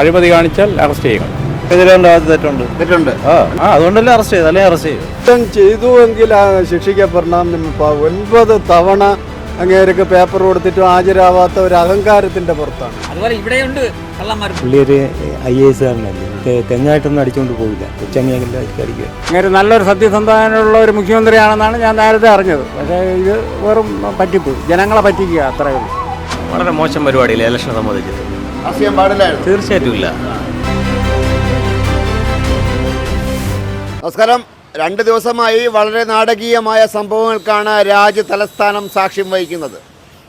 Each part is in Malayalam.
അഴിമതി കാണിച്ചാൽ അറസ്റ്റ് ചെയ്യണം തെറ്റുണ്ട്. തെറ്റുണ്ട്. ആ ആ അതുകൊണ്ടല്ലേ അറസ്റ്റ് ചെയ്ത് അറസ്റ്റ് ചെയ്യും കുറ്റം ചെയ്തു എങ്കിൽ ശിക്ഷിക്കപ്പെടണം ഒൻപത് തവണ അങ്ങേർക്ക് പേപ്പർ കൊടുത്തിട്ടും ഹാജരാവാത്ത ഒരു അഹങ്കാരത്തിന്റെ പുറത്താണ്. അതുപോലെ ഇവിടെയുണ്ട് കള്ളന്മാർ. പുള്ളി ഒരു ഐ എ എസ് കാരനല്ലേ? തെങ്ങായിട്ടൊന്നും അടിച്ചുകൊണ്ട് പോവില്ല. കൊച്ചങ്ങയെല്ലാം അടിക്കുക അങ്ങനെ നല്ലൊരു സത്യസന്ധനുള്ള ഒരു മുഖ്യമന്ത്രിയാണെന്നാണ് ഞാൻ നേരത്തെ അറിഞ്ഞത്. പക്ഷേ ഇത് വെറും പറ്റിപ്പ് ജനങ്ങളെ പറ്റിക്കുക അത്രയേ ഉള്ളൂ. വളരെ മോശം പരിപാടിയില്ല? ഇലക്ഷൻ സംബന്ധിച്ചത് അറസ്റ്റ് ചെയ്യാൻ പാടില്ലായിരുന്നു. തീർച്ചയായിട്ടും ഇല്ല. നമസ്കാരം. രണ്ട് ദിവസമായി വളരെ നാടകീയമായ സംഭവങ്ങൾക്കാണ് രാജ്യ തലസ്ഥാനം സാക്ഷ്യം വഹിക്കുന്നത്.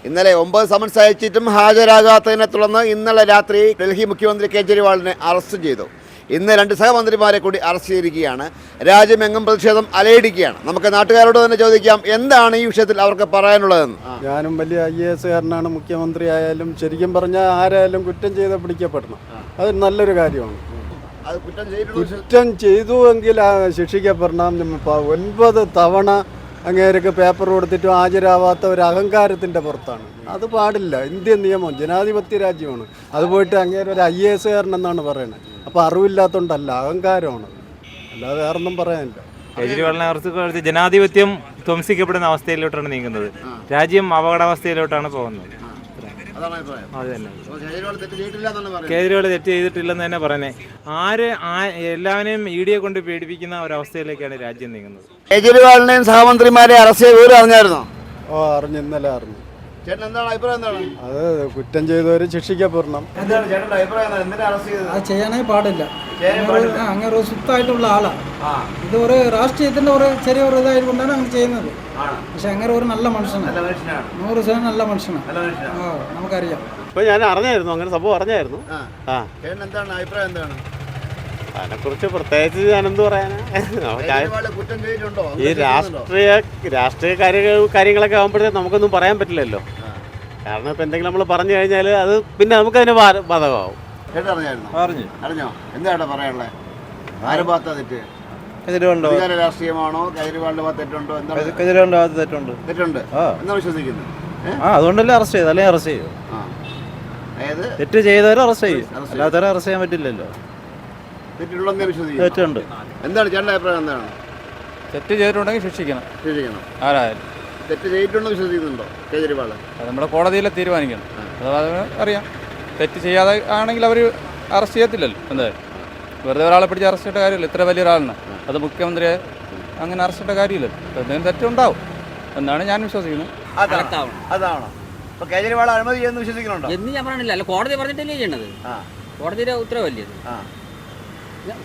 ഇന്നലെ ഒമ്പത് സമൻസ് അയച്ചിട്ടും ഹാജരാകാത്തതിനെ തുടർന്ന് ഇന്നലെ രാത്രി ഡൽഹി മുഖ്യമന്ത്രി കേജ്രിവാളിനെ അറസ്റ്റ് ചെയ്തു. ഇന്ന് രണ്ട് സഹമന്ത്രിമാരെ കൂടി അറസ്റ്റ് ചെയ്തിരിക്കുകയാണ് രാജ്യമെങ്ങും പ്രതിഷേധം അലയിടിക്കുകയാണ്. നമുക്ക് നാട്ടുകാരോട് തന്നെ ചോദിക്കാം എന്താണ് ഈ വിഷയത്തിൽ അവർക്ക് പറയാനുള്ളതെന്ന്? ഞാനും വലിയ ഐ എ എസ് കാരനാണ്. മുഖ്യമന്ത്രി ആയാലും ശരിക്കും പറഞ്ഞാൽ ആരായാലും കുറ്റം ചെയ്ത് പിടിക്കപ്പെടണം. അത് നല്ലൊരു കാര്യമാണ്. അത് കുറ്റം ചെയ്തു എങ്കിൽ ശിക്ഷിക്കപ്പെടണം ഒൻപത് തവണ അങ്ങേർക്ക് പേപ്പർ കൊടുത്തിട്ടും ഹാജരാവാത്ത ഒരു അഹങ്കാരത്തിന്റെ പുറത്താണ്. അത് പാടില്ല. ഇന്ത്യൻ നിയമം ജനാധിപത്യ രാജ്യമാണ്. അത് പോയിട്ട് അങ്ങേരൊരു ഐ എ എസ് കാരനെന്നാണ് പറയുന്നത് അപ്പോൾ അറിവില്ലാത്തതുകൊണ്ടല്ല അഹങ്കാരമാണ്. അല്ലാതെ വേറൊന്നും പറയാനില്ല. കേജ്രിവാളിനെ അവർക്ക് ജനാധിപത്യം ധ്വംസിക്കപ്പെടുന്ന അവസ്ഥയിലോട്ടാണ് നീങ്ങുന്നത്. രാജ്യം അപകടാവസ്ഥയിലോട്ടാണ് പോകുന്നത്. അതാണ് അഭിപ്രായം. അത് തന്നെ. അപ്പോൾ കേജ്രിവാൾ തെറ്റ് പറയുന്നത്. കേജ്രിവാൾ തെറ്റ് ചെയ്തിട്ടില്ലെന്ന് തന്നെ പറയുന്നത് ആര് ആ- എല്ലാവരെയും ഇ ഡിയെ കൊണ്ട് പീഡിപ്പിക്കുന്ന ഒരവസ്ഥയിലേക്കാണ് രാജ്യം നീങ്ങുന്നത്. കേജ്രിവാളിനെയും സഹമന്ത്രിമാരെ അറസ്റ്റ് ചെയ്ത് അറിഞ്ഞായിരുന്നോ? ഓ അറിഞ്ഞു ഇന്നലെ അറിഞ്ഞു. ചേട്ടൻ എന്താണ് അഭിപ്രായം എന്താണ്? അത് കുറ്റം ചെയ്തവര് ശിക്ഷിക്കപ്പെടണം എന്താണ് ചേട്ടന്റെ അഭിപ്രായം എന്താണ്? എന്തിനാ അറസ്റ്റ് ചെയ്തത്? അത് ചെയ്യാനേ പാടില്ല. ചെയ്യാനേ അങ്ങനെ ഒരു- ആ, അങ്ങനെ ഒരു സുത്തായിട്ടുള്ള ആളാണ് ഇത് ഒരു രാഷ്ട്രീയത്തിന്റെ ഒരു ചെറിയ ഒരു ഇതായത് കൊണ്ടാണ് അങ്ങനെ ചെയ്യുന്നത്. പക്ഷെ അങ്ങനെ ഒരു നല്ല മനുഷ്യനാണ്. മനുഷ്യനാണ്. നൂറ് ശതമാനം നല്ല മനുഷ്യനാണ്. നല്ല മനുഷ്യനാണ്. ആ നമുക്കറിയാം. ഇപ്പൊ ഞാൻ അറിഞ്ഞായിരുന്നു അങ്ങനെ സംഭവം അറിഞ്ഞായിരുന്നു. ആ. ആ. ചേട്ടൻ എന്താണ്? അഭിപ്രായം എന്താണ്? അതിനെക്കുറിച്ച് പ്രത്യേകിച്ച് ഞാൻ എന്ത് പറയാനാ ഞാൻ- കേജ്രിവാൾ കുറ്റം ചെയ്തിട്ടുണ്ടോ? ഈ രാഷ്ട്രീയ രാഷ്ട്രീയ കാര്യ കാര്യങ്ങളൊക്കെ ആകുമ്പോഴത്തേക്ക് നമുക്കൊന്നും പറയാൻ പറ്റില്ലല്ലോ. കാരണം ഇപ്പം എന്തെങ്കിലും നമ്മൾ പറഞ്ഞു കഴിഞ്ഞാൽ അത് പിന്നെ നമുക്ക് അതിന് ബാധകമാവും. ചേട്ടൻ അറിഞ്ഞായിരുന്നോ അറിഞ്ഞു. അറിഞ്ഞോ? എന്താണ് പറയാനുള്ളത് ആര് ഭാഗത്താ തെറ്റ്? എതിരുണ്ടോ അധികാര രാഷ്ട്രീയമാണോ? കേജ്രിവാളിന്റെ ഭാഗത്ത് തെറ്റുണ്ടോ? എന്താണ്? എതിരുണ്ടോ ഭാഗത്ത് തെറ്റുണ്ട്. തെറ്റുണ്ട്. എന്നാ വിശ്വസിക്കുന്നത് ആ അതുകൊണ്ടല്ലേ അറസ്റ്റ് ചെയ്ത് അല്ലെങ്കിൽ അറസ്റ്റ് ചെയ്യും. ആ. അതായത് തെറ്റ് ചെയ്തവരെ അറസ്റ്റ് ചെയ്യും. അല്ലാത്തവരെ അറസ്റ്റ് ചെയ്യാൻ പറ്റില്ലല്ലോ. തെറ്റുണ്ട്. എന്താണ് ചേട്ടന്റെ അഭിപ്രായം എന്താണ്? തെറ്റ് ചെയ്തിട്ടുണ്ടെങ്കിൽ ശിക്ഷിക്കണം. ശിക്ഷിക്കണം. ആരായാലും. തെറ്റ് ചെയ്തിട്ടുണ്ടെന്ന് വിശ്വസിക്കുന്നുണ്ടോ? കേജ്രിവാൾ അത് നമ്മുടെ കോടതിയിലെ തീരുമാനിക്കണം. അത് അറിയാം. തെറ്റ് ചെയ്യാതെ ആണെങ്കിൽ അവർ അറസ്റ്റ് ചെയ്യത്തില്ലല്ലോ. എന്താ? വെറുതെ ഒരാളെ പിടിച്ച് അറസ്റ്റ് ചെയ്യേണ്ട കാര്യമില്ല. ഇത്ര വലിയ ഒരാളിനെ. അത് മുഖ്യമന്ത്രിയെ അങ്ങനെ അറസ്റ്റ് ചെയ്യേണ്ട കാര്യമില്ല എന്തെങ്കിലും തെറ്റുണ്ടാവും. എന്നാണ് ഞാൻ വിശ്വസിക്കുന്നത്. അതാണ്. അതാണോ അപ്പൊ കേജ്രിവാൾ അനുമതി ചെയ്യുന്നു വിശ്വസിക്കുന്നുണ്ടോ? എന്ന് ഞാൻ പറഞ്ഞില്ല. അല്ല കോടതി പറഞ്ഞിട്ടല്ലേ ചെയ്യണത് ആ. കോടതിയുടെ ഉത്തരവല്ലേ ഇത് ആ.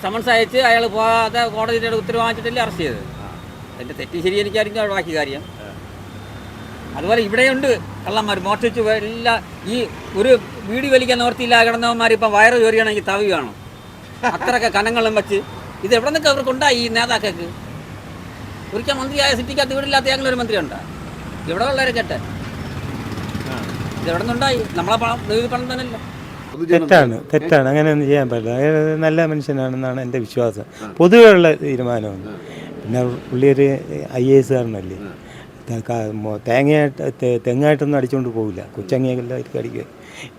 സമൻസ് അയച്ച് അയാൾ പോകാതെ കോടതിയുടെ ഉത്തരവ് വാങ്ങിച്ചിട്ടല്ലേ അറസ്റ്റ് ചെയ്തത്? എന്റെ തെറ്റ് ശരി എനിക്കായിരിക്കും ബാക്കി കാര്യം. അതുപോലെ ഇവിടെയുണ്ട് കള്ളന്മാർ മോഷ്ടിച്ച് എല്ലാ ഈ ഒരു വീടി വലിക്കാൻ നിവർത്തിയില്ല കിടന്നവന്മാർ ഇപ്പം വയറ് ചോരിയാണെങ്കിൽ തവിയാണ് അത്രയൊക്കെ കനങ്ങളും വെച്ച്. ഇത് എവിടെ നിന്നൊക്കെ അവർക്കുണ്ടായി ഈ നേതാക്കൾക്ക്? ഒരിക്കൽ മന്ത്രിയായ സിറ്റിക്കകത്ത് വീടില്ലാത്ത ഞങ്ങളൊരു മന്ത്രി മന്ത്രിയുണ്ടാ? ഇവിടെ ഉള്ളവരെ കേട്ടെ? ഇത് എവിടെ നിന്നുണ്ടായി? നമ്മളെ പണം നികുതി പണം തന്നെയല്ല. തെറ്റാണ് തെറ്റാണ്. അങ്ങനെയൊന്നും ചെയ്യാൻ പറ്റില്ല. നല്ല മനുഷ്യനാണെന്നാണ് എന്റെ വിശ്വാസം. പൊതുവെയുള്ള തീരുമാനമാണ്. പിന്നെ പുള്ളി ഒരു ഐ എ എസ് കാരനല്ലേ? ത- ക- മൊ- തേങ്ങയായിട്ട് തെ- തെങ്ങായിട്ടൊന്നും അടിച്ചുകൊണ്ട് പോകില്ല കൊച്ചങ്ങയെല്ലാം അടിക്കുക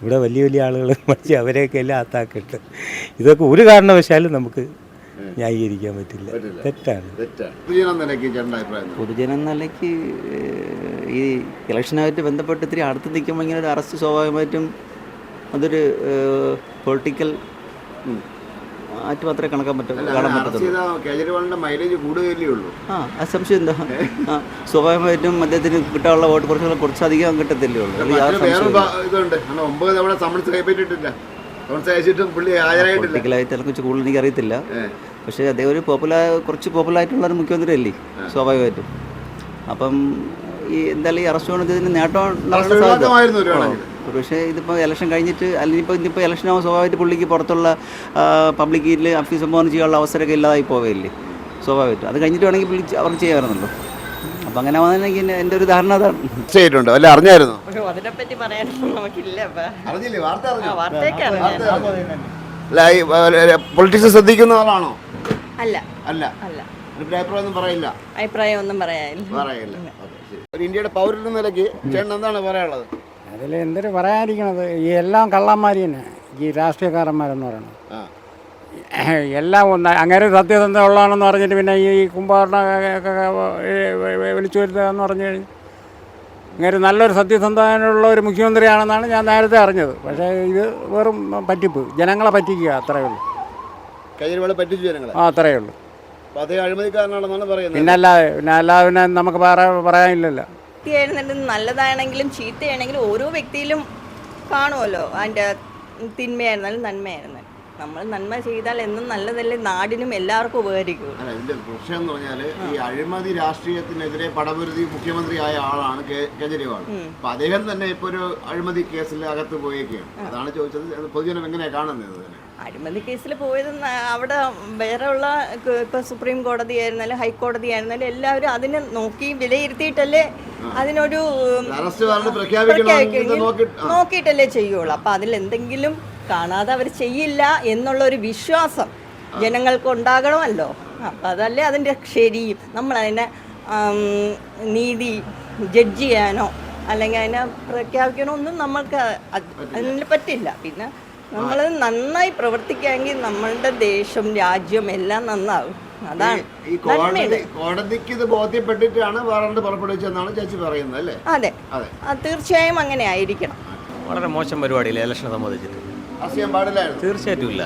ഇവിടെ വലിയ വലിയ ആളുകൾ പഠിച്ച് അവരെയൊക്കെ എല്ലാം അത്താക്കിട്ട് ഇതൊക്കെ ഒരു കാരണവശാലും നമുക്ക് ന്യായീകരിക്കാൻ പറ്റില്ല. തെറ്റാണ്. തെറ്റാണ്. പൊതുജനം നിലയ്ക്ക് ഈ ഇലക്ഷനുമായിട്ട് ബന്ധപ്പെട്ട് ഇത്തിരി അടുത്ത് നിൽക്കുമ്പോൾ ഇങ്ങനെ ഒരു അറസ്റ്റ് സ്വാഭാവികമായിട്ടും അതൊരു പൊളിറ്റിക്കൽ മാത്രമേ കണക്കാൻ പറ്റും. കാണാൻ പറ്റത്തുള്ളൂ. കേജ്രിവാളിന്റെ മൈലേജ് കൂടുകയല്ലേ ഉള്ളൂ. ആ അത് സംശയം എന്താ ആ സ്വാഭാവികമായിട്ടും അദ്ദേഹത്തിന് കിട്ടാനുള്ള വോട്ട് കുറച്ച് കുറച്ചധികം കിട്ടത്തില്ലേ ഉള്ളൂ. ഇതുണ്ട്. ഒമ്പത് തവണ സമൻസ് കൈപ്പറ്റിട്ടില്ല കൂടുതൽ എനിക്കറിയത്തില്ല. അറിയത്തില്ല പക്ഷേ അദ്ദേഹം ഒരു പോപ്പുലർ കുറച്ച് പോപ്പുലർ ആയിട്ടുള്ള ഒരു മുഖ്യമന്ത്രി അല്ലേ സ്വാഭാവികമായിട്ടും. അപ്പം ഈ എന്തായാലും ഈ അറസ്റ്റ് കൊണ്ടതിന് നേട്ടം സാധ്യത. പക്ഷേ ഇതിപ്പോൾ ഇലക്ഷൻ കഴിഞ്ഞിട്ട് അല്ലെങ്കിൽ ഇപ്പോൾ ഇന്നിപ്പോൾ ഇലക്ഷൻ ആകുമ്പോൾ സ്വാഭാവികമായിട്ട് പുള്ളിക്ക് പുറത്തുള്ള പബ്ലിക്കിൽ ഇതിൽ അഭിസംബോധന ചെയ്യാനുള്ള അവസരമൊക്കെ ഇല്ലാതായി പോവുകയില്ലേ സ്വാഭാവികമായിട്ടും. അത് കഴിഞ്ഞിട്ട് വേണമെങ്കിൽ പുള്ളി അവർക്ക് ചെയ്യാമായിരുന്നല്ലോ അപ്പം അങ്ങനെ വന്നെങ്കിൽ എന്റെ ഒരു ധാരണ അതാണ്. അറസ്റ്റ് ചെയ്തിട്ടുണ്ട്. അല്ല അറിഞ്ഞായിരുന്നു? അതിനെപ്പറ്റി പറയാനൊന്നും നമുക്കില്ല. അറിഞ്ഞില്ലേ? വാർത്ത ആ, അറിഞ്ഞോ വാർത്തയൊക്കെ അറിഞ്ഞായിരുന്നു. അല്ല പൊളിറ്റിക്സ് ശ്രദ്ധിക്കുന്ന ആളാണോ? അല്ല. അല്ല. അല്ല. ഒരു അഭിപ്രായം ഒന്നും പറയില്ല. അഭിപ്രായം ഒന്നും പറയാനില്ല. പറയില്ല. ഒരു ഇന്ത്യയുടെ പൗരൻ എന്ന നിലയ്ക്ക് ചേട്ടൻ എന്താണ് പറയാനുള്ളത്? അതിൽ എന്തൊരു പറയാനിരിക്കണത്? ഈ എല്ലാം കള്ളന്മാരി തന്നെ ഈ രാഷ്ട്രീയക്കാരന്മാരെന്ന് പറയുന്നത് എല്ലാം ഒന്ന് അങ്ങനെ സത്യസന്ധ ഉള്ളതാണെന്ന് പറഞ്ഞിട്ട് പിന്നെ ഈ കുംഭാരണ വിളിച്ചു വരുത്തുക എന്ന് പറഞ്ഞു കഴിഞ്ഞാൽ ഇങ്ങനെ നല്ലൊരു സത്യസന്ധനുള്ള ഒരു മുഖ്യമന്ത്രിയാണെന്നാണ് ഞാൻ നേരത്തെ അറിഞ്ഞത്. പക്ഷേ ഇത് വെറും പറ്റിപ്പ്. ജനങ്ങളെ പറ്റിക്കുക അത്രയേ ഉള്ളൂ. കേജ്രിവാൾ പറ്റിച്ചു ജനങ്ങളെ. ആ അത്രയേ ഉള്ളൂ. പിന്നല്ലാതെ അതേ അഴിമതിക്കാരനാണെന്നാണ് പറയുന്നത്. പിന്നെ അല്ലാതെ പിന്നെ അല്ലാതെ പിന്നെ നമുക്ക് വേറെ പറയാനില്ലല്ലോ. വ്യക്തിയായിരുന്നാലും നല്ലതാണെങ്കിലും ചീത്തയാണെങ്കിലും ഓരോ വ്യക്തിയിലും കാണുമല്ലോ. അതിന്റെ തിന്മയായിരുന്നാലും നന്മയായിരുന്നാലും. നമ്മൾ നന്മ ചെയ്താൽ എന്നും നല്ലതല്ലേ നാടിനും എല്ലാവർക്കും ഉപകരിക്കും അല്ല ഇതിന്റെ പ്രശ്നം എന്ന് പറഞ്ഞാൽ ഈ അഴിമതി രാഷ്ട്രീയത്തിനെതിരെ പടപുരുതി മുഖ്യമന്ത്രി ആയ ആളാണ് കേജ്രിവാൾ. അപ്പൊ അദ്ദേഹം തന്നെ ഇപ്പൊ ഒരു അഴിമതി കേസിൽ അകത്ത് പോയേക്കാണ്. അതാണ് ചോദിച്ചത്. പൊതുജനം എങ്ങനെയാണ് കാണുന്നത്? അഴിമതി കേസിൽ പോയത് അവിടെ വേറെ ഉള്ള ഇപ്പോൾ ഇപ്പൊ സുപ്രീം കോടതി ആയിരുന്നാലും ഹൈക്കോടതി ആയിരുന്നാലും എല്ലാവരും അതിനെ നോക്കി വിലയിരുത്തിയിട്ടല്ലേ അതിനൊരു. നോക്കിയിട്ടല്ലേ ചെയ്യുള്ളൂ. അപ്പൊ അതിൽ എന്തെങ്കിലും കാണാതെ അവർ ചെയ്യില്ല എന്നുള്ള ഒരു വിശ്വാസം ജനങ്ങൾക്ക് ഉണ്ടാകണമല്ലോ. അപ്പം അതല്ലേ അതിന്റെ ശരിയും നമ്മൾ അതിനെ നീതി ജഡ്ജ് ചെയ്യാനോ അല്ലെങ്കിൽ അതിനെ പ്രഖ്യാപിക്കണോ ഒന്നും നമ്മൾക്ക് അത് അതിന് പറ്റില്ല. പിന്നെ നമ്മൾ നന്നായി പ്രവർത്തിക്കാമെങ്കിൽ നമ്മളുടെ ദേശം രാജ്യം എല്ലാം നന്നാവും. അതാണ് ഈ കോടതി കോടതിക്ക് ഇത് ബോധ്യപ്പെട്ടിട്ടാണ് വാറണ്ട് പുറപ്പെടുവിച്ചെന്നാണ് ചേച്ചി പറയുന്നത് അല്ലേ? അതെ. അതെ. തീർച്ചയായും അങ്ങനെ ആയിരിക്കണം. വളരെ മോശം പരിപാടിയില്ല ഇലക്ഷനെ സംബന്ധിച്ചിട്ട്? ചെയ്യാൻ പാടില്ലായിരുന്നു. തീർച്ചയായിട്ടും ഇല്ല.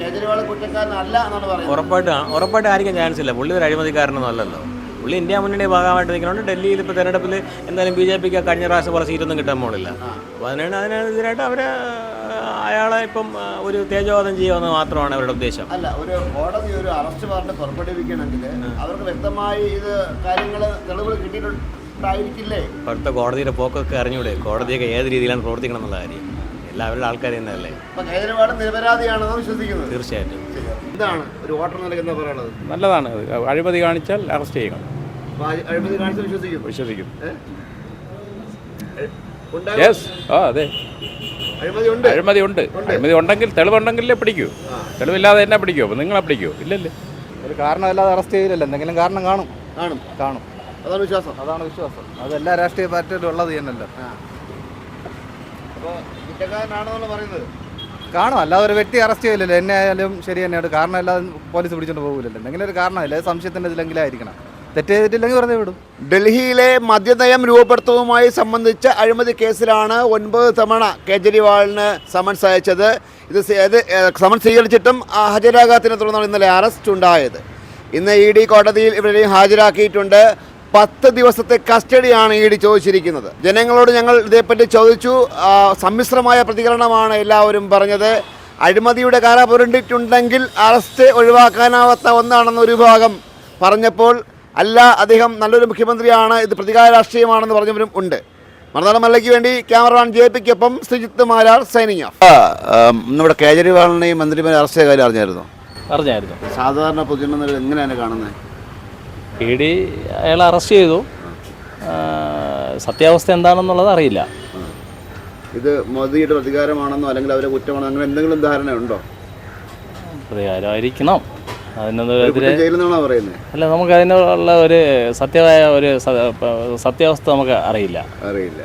കേജ്രിവാൾ കുറ്റക്കാരനല്ല എന്നാണ് പറയുന്നത്. ഉറപ്പായിട്ട് ഉറപ്പായിട്ട് ആയിരിക്കും ചാൻസ് ഇല്ല. പുള്ളി ഒരു അഴിമതിക്കാരനൊന്നും അല്ലല്ലോ. പുള്ളി ഇന്ത്യ മുന്നണി ഭാഗമായിട്ട് നിൽക്കുന്നുണ്ട്. ഡൽഹിയിൽ ഇപ്പോൾ തെരഞ്ഞെടുപ്പിൽ എന്തായാലും ബി ജെ പിക്ക് കഴിഞ്ഞ പ്രാവശ്യം കുറച്ച് സീറ്റൊന്നും കിട്ടാൻ പോണില്ല. അപ്പോൾ അതിനാണ് അതിനെതിരായിട്ട് അവർ അയാളെ ഇപ്പം ഒരു തേജോവാദം ചെയ്യുമെന്ന് മാത്രമാണ് അവരുടെ ഉദ്ദേശം. അല്ല ഒരു കോടതി ഒരു അറസ്റ്റ് വാറണ്ട് പുറപ്പെടുവിക്കണമെങ്കിൽ അവർക്ക് വ്യക്തമായി ഇത് കാര്യങ്ങൾ തെളിവുകൾ കിട്ടിയിട്ടുണ്ടായിരിക്കില്ലേ? ഇപ്പോഴത്തെ കോടതിയുടെ പോക്കൊക്കെ അറിഞ്ഞൂടെ? കോടതിയൊക്കെ ഏത് രീതിയിലാണ് പ്രവർത്തിക്കണം എന്നുള്ള കാര്യം. എല്ലാവരുടെ ആൾക്കാർ തന്നെയല്ലേ കേജ്രിവാൾ നിരപരാധിയാണെന്ന് വിശ്വസിക്കുന്നത്. തീർച്ചയായിട്ടും. ഇതാണ് ഒരു വോട്ടർ നൽകുന്ന പറയുന്നത്? നല്ലതാണ്. അഴിമതി കാണിച്ചാൽ അറസ്റ്റ് ചെയ്യണം. അഴിമതി കാണിച്ചാൽ വിശ്വസിക്കും വിശ്വസിക്കും. യെസ് ആ അതെ. അഴിമതി ഉണ്ട്. അഴിമതി ഉണ്ട്. അഴിമതി ഉണ്ടെങ്കിൽ തെളിവുണ്ടെങ്കിലേ പിടിക്കൂ. തെളിവില്ലാതെ എന്നെ പിടിക്കൂ. അപ്പോൾ നിങ്ങളെ പിടിക്കൂ. ഇല്ലല്ലേ. ഒരു കാരണമില്ലാതെ അറസ്റ്റ് ചെയ്തില്ലല്ലോ. എന്തെങ്കിലും കാരണം കാണും. കാണും. കാണും. അതാണ് വിശ്വാസം. അതാണ് വിശ്വാസം. അത് എല്ലാ രാഷ്ട്രീയ പാർട്ടിയിലും ഉള്ളത് തന്നെയല്ലോ അപ്പൊ കുറ്റക്കാരനാണെന്നാണ് പറയുന്നത്. കാണും. അല്ലാതെ ഒരു വ്യക്തി അറസ്റ്റ് ചെയ്യില്ലല്ലോ എന്നെ ആയാലും ശരി തന്നെയാണ്. കാരണം അല്ലാതെ പോലീസ് പിടിച്ചോണ്ട് പോകില്ലല്ലോ എന്തെങ്കിലും ഒരു കാരണമില്ല? സംശയത്തിന്റെ ഇതിലെങ്കിലും ആയിരിക്കണം. തെറ്റ് ചെയ്തിട്ടില്ലെങ്കിൽ വിടും. ഡൽഹിയിലെ മദ്യനയം രൂപപ്പെടുത്തവുമായി സംബന്ധിച്ച അഴിമതി കേസിലാണ് ഒൻപത് തവണ കേജ്രിവാളിന് സമൻസ് അയച്ചത്. ഇത് സമൻസ് സ്വീകരിച്ചിട്ടും ഹാജരാകാത്തതിനെ തുടർന്നാണ് ഇന്നലെ അറസ്റ്റ് ഉണ്ടായത്. ഇന്ന് ഇ ഡി കോടതിയിൽ ഇവരെയും ഹാജരാക്കിയിട്ടുണ്ട്. പത്ത് ദിവസത്തെ കസ്റ്റഡിയാണ് ഇ ഡി ചോദിച്ചിരിക്കുന്നത്. ജനങ്ങളോട് ഞങ്ങൾ ഇതേപ്പറ്റി ചോദിച്ചു. സമ്മിശ്രമായ പ്രതികരണമാണ് എല്ലാവരും പറഞ്ഞത്. അഴിമതിയുടെ കാല പുരണ്ടിട്ടുണ്ടെങ്കിൽ അറസ്റ്റ് ഒഴിവാക്കാനാവാത്ത ഒന്നാണെന്ന് ഒരു ഭാഗം പറഞ്ഞപ്പോൾ അല്ല അദ്ദേഹം നല്ലൊരു മുഖ്യമന്ത്രിയാണ് ഇത് പ്രതികാര രാഷ്ട്രീയമാണെന്ന് പറഞ്ഞവരും ഉണ്ട്. മറുനാടൻ മല്ലയ്ക്ക് വേണ്ടി ക്യാമറമാൻ ജെ പിക്കൊപ്പം ശ്രീജിത്ത് മാരാർ സൈനിങ് ഓഫ് നമ്മുടെ കേജ്രിവാളിനെയും മന്ത്രിമാരെ അറസ്റ്റ് ചെയ്ത കാര്യം അറിഞ്ഞായിരുന്നു? അറിഞ്ഞായിരുന്നു. സാധാരണ പൊതുജന എങ്ങനെയാണ് കാണുന്നത്? ഇ ഡി അയാൾ അറസ്റ്റ് ചെയ്തു. സത്യാവസ്ഥ എന്താണെന്നുള്ളത് അറിയില്ല. ഇത് മോദിയുടെ പ്രതികാരമാണെന്നോ അല്ലെങ്കിൽ അവരെ കുറ്റമാണോ അങ്ങനെ എന്തെങ്കിലും ധാരണയുണ്ടോ? ഉണ്ടോ പ്രതികാരമായിരിക്കണം. അതിനെതിരെ അല്ല നമുക്ക് അതിനുള്ള ഒരു സത്യമായ ഒരു സത്യാവസ്ഥ നമുക്ക് അറിയില്ല. അറിയില്ല.